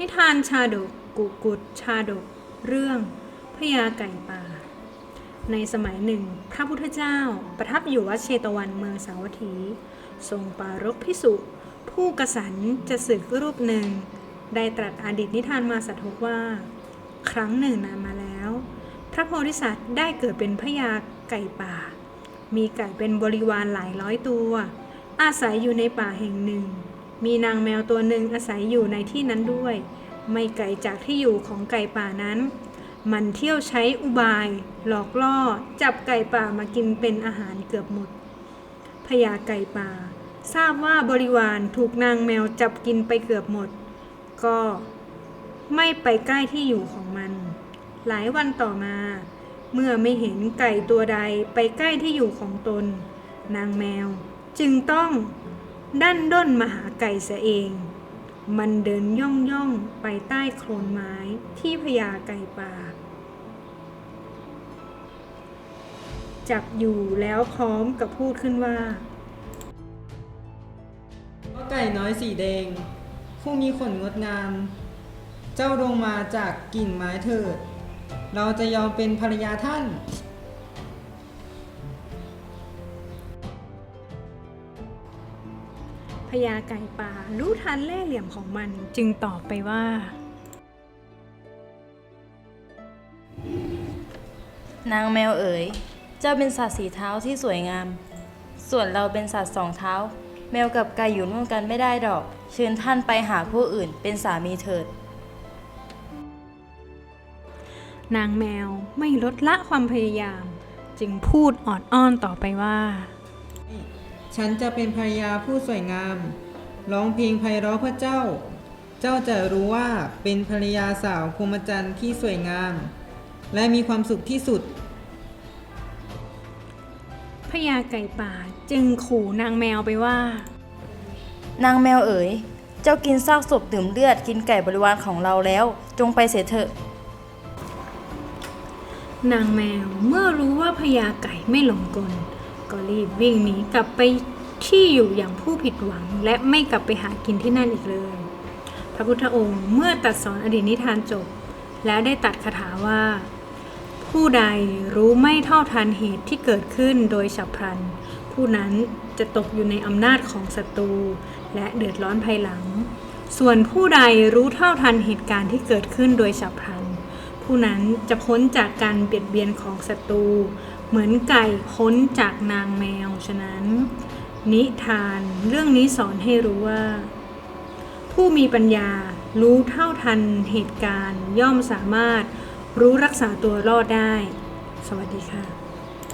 นิทานชาดกกุกุดชาดก เรื่องพญาไก่ป่า ในสมัยหนึ่ง พระพุทธเจ้าประทับอยู่วัดเชตวันเมืองสาวัตถี ทรงปารภพิสุ ผู้กสันจะศึกรูปหนึ่ง ได้ตรัสอดีตนิทานมาสัทกว่า ครั้งหนึ่งนานมาแล้ว พระโพธิสัตว์ได้เกิดเป็นพญาไก่ป่า มีไก่เป็นบริวารหลายร้อยตัว อาศัยอยู่ในป่าแห่งหนึ่ง มีนางแมวตัวหนึ่งอาศัยอยู่ในที่นั้นด้วย ไม่ไกลจากที่อยู่ของไก่ป่านั้น มันเที่ยวใช้อุบาย หลอกล่อ จับไก่ป่ามากินเป็นอาหารเกือบหมดพญาไก่ป่า ทราบว่าบริวารถูกนางแมวจับกินไปเกือบหมด ก็ไม่ไปใกล้ที่อยู่ของมัน หลายวันต่อมา เมื่อไม่เห็นไก่ตัวใดไปใกล้ที่อยู่ของตน นางแมวจึงต้อง ดันด้นมาหาไก่เสียเอง มันเดินย่องย่องไปใต้โคลนไม้ที่พญาไก่ป่า จับอยู่แล้วพร้อมกับพูดขึ้นว่าว่าไก่น้อยสีแดง ผู้มีขนงดงาม เจ้าลงมาจากกิ่งไม้เถิด เราจะยอมเป็นภรรยาท่าน ญาไก่ป่ารู้ทันเล่ห์เหลี่ยมของมันจึงตอบไปว่า นางแมวเอ๋ย เจ้าเป็นสัตว์สีเท้าที่สวยงาม ส่วนเราเป็นสัตว์สองเท้า แมวกับไก่อยู่ร่วมกันไม่ได้ดอก เชิญท่านไปหาผู้อื่นเป็นสามีเถิด นางแมวไม่ลดละความพยายาม จึงพูดออดอ้อนต่อไปว่า ฉันจะเป็นภรรยาผู้สวยงาม ร้องเพลงไพเราะเพื่อเจ้า เจ้าจะรู้ว่าเป็นภรรยาสาวพรหมจันทร์ที่สวยงาม และมีความสุขที่สุดพญาไก่ป่าจึงขู่นางแมวไปว่า นางแมวเอ๋ย เจ้ากินซากศพดื่มเลือดกินไก่บริวารของเราแล้ว จงไปเสียเถอะ นางแมวเมื่อรู้ว่าพญาไก่ไม่หลงกล ก็รีบวิ่งหนีกลับไปที่อยู่อย่างผู้ผิดหวัง และไม่กลับไปหากินที่นั่นอีกเลย พระพุทธองค์เมื่อตรัดสอนอดีตนิทานจบ แล้วได้ตัดคาถาว่า ผู้ใดรู้ไม่เท่าทันเหตุที่เกิดขึ้นโดยฉับพลัน ผู้นั้นจะตกอยู่ในอำนาจของศัตรูและเดือดร้อนภายหลัง ส่วนผู้ใดรู้เท่าทันเหตุการณ์ที่เกิดขึ้นโดยฉับพลัน ผู้นั้นจะพ้นจากการเบียดเบียนของศัตรูเหมือนไก่พ้นจากนางแมวฉะนั้น นิทานเรื่องนี้สอนให้รู้ว่า ผู้มีปัญญารู้เท่าทันเหตุการณ์ ย่อมสามารถรู้รักษาตัวรอดได้ สวัสดีค่ะ